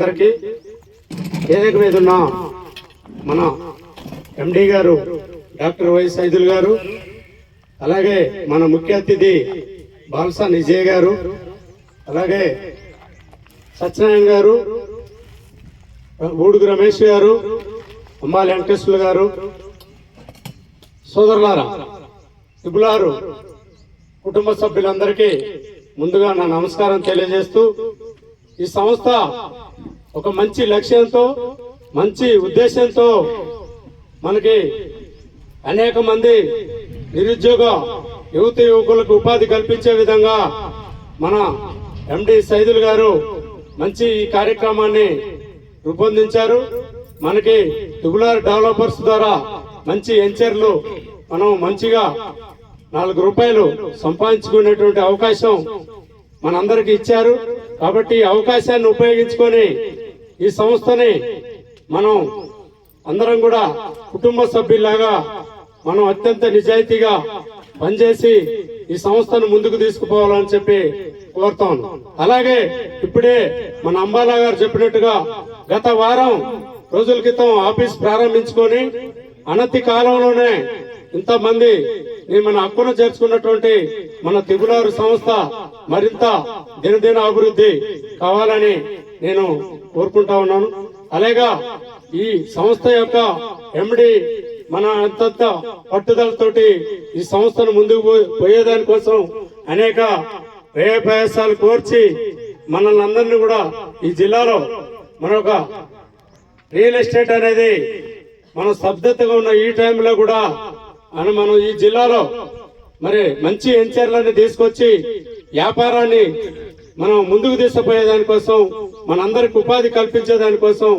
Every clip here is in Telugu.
అందరికీ వేదిక మీద ఉన్న మన ఎండి గారు డాక్టర్ వై సైదుల్ గారు అలాగే మన ముఖ్య అతిథి బాల్సా నిజయ్ గారు అలాగే సత్యనారాయణ గారు ఊడుగు రమేష్ గారు అంబాలి వెంకటేశ్వరులు గారు సోదరులారా ఇబులారు కుటుంబ సభ్యులందరికీ ముందుగా నా నమస్కారం తెలియజేస్తూ ఈ సంస్థ ఒక మంచి లక్ష్యంతో మంచి ఉద్దేశంతో మనకి అనేక మంది నిరుద్యోగ యువత యువకులకు ఉపాధి కల్పించే విధంగా మన ఎండి సైదుల్ గారు మంచి ఈ కార్యక్రమాన్ని రూపొందించారు. మనకి తుగులార్ డెవలపర్స్ ద్వారా మంచి ఎంచర్లు మనం మంచిగా నాలుగు రూపాయలు సంపాదించుకునేటువంటి అవకాశం మనందరికి ఇచ్చారు. కాబట్టి అవకాశాన్ని ఉపయోగించుకొని ఈ సంస్థని మనం అందరం కూడా కుటుంబ సభ్యులాగా మనం అత్యంత నిజాయితీగా పనిచేసి ఈ సంస్థను ముందుకు తీసుకుపోవాలని చెప్పి కోరుతాం అలాగే ఇప్పుడే మన అంబాలా గారు చెప్పినట్టుగా గత వారం రోజుల క్రితం ఆఫీస్ ప్రారంభించుకొని అనతి కాలంలోనే ఇంతమంది నేను మన హక్కును చేర్చుకున్నటువంటి మన తిబులారు సంస్థ మరింత దినదిన అభివృద్ధి కావాలని నేను కోరుకుంటా ఉన్నాను. అలాగా ఈ సంస్థ యొక్క ఎండి మన అంతంత పట్టుదలతోటి ఈ సంస్థను ముందుకు పో- పోయేదాని కోసం అనేక వ్యయప్రయాసాలు కోర్చి మనల్ని అందరినీ కూడా ఈ జిల్లాలో మరొక రియల్ ఎస్టేట్ అనేది మనం స్తబ్దతగా ఉన్న ఈ టైంలో కూడా అని మనం ఈ జిల్లాలో మరి మంచి ఎంచర్లన్నీ తీసుకొచ్చి వ్యాపారాన్ని మనం ముందుకు తీసుకుపోయేదానికోసం మనందరికి ఉపాధి కల్పించే దానికోసం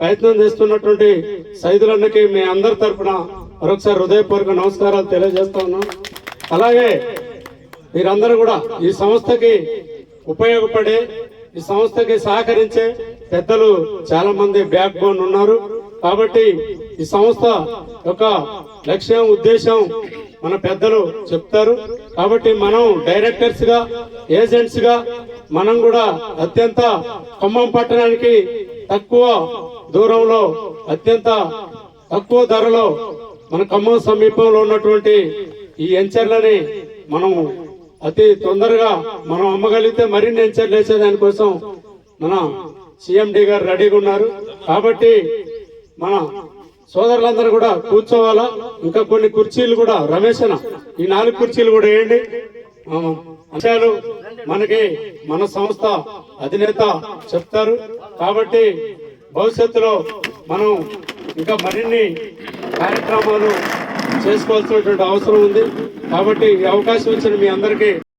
ప్రయత్నం చేస్తున్నటువంటి సైదులన్నకి మీ అందరి తరఫున మరొకసారి హృదయపూర్వక నమస్కారాలు తెలియజేస్తా ఉన్నాం. అలాగే మీరందరూ కూడా ఈ సంస్థకి ఉపయోగపడే ఈ సంస్థకి సహకరించే పెద్దలు చాలా మంది బ్యాక్ బోన్ ఉన్నారు. కాబట్టి ఈ సంస్థ యొక్క లక్ష్యం ఉద్దేశం మన పెద్దలు చెప్తారు. కాబట్టి మనం డైరెక్టర్స్గా ఏజెంట్స్గా మనం కూడా అత్యంత ఖమ్మం పట్టణానికి తక్కువ దూరంలో అత్యంత తక్కువ ధరలో మన ఖమ్మం సమీపంలో ఉన్నటువంటి ఈ ఎంచర్లని మనం అతి తొందరగా మనం అమ్మగలిగితే మరిన్ని ఎంచర్లు వేసే దానికోసం మన సిఎండి గారు రెడీగా ఉన్నారు. కాబట్టి మన సోదరులందరూ కూడా కూర్చోవాలా? ఇంకా కొన్ని కుర్చీలు కూడా రమేష్ ఈ నాలుగు కుర్చీలు కూడా వేయండి. అంశాలు మనకి మన సంస్థ అధినేత చెప్తారు. కాబట్టి భవిష్యత్తులో మనం ఇంకా మరిన్ని కార్యక్రమాలు చేసుకోవాల్సినటువంటి అవసరం ఉంది. కాబట్టి ఈ అవకాశం ఇచ్చిన మీ అందరికీ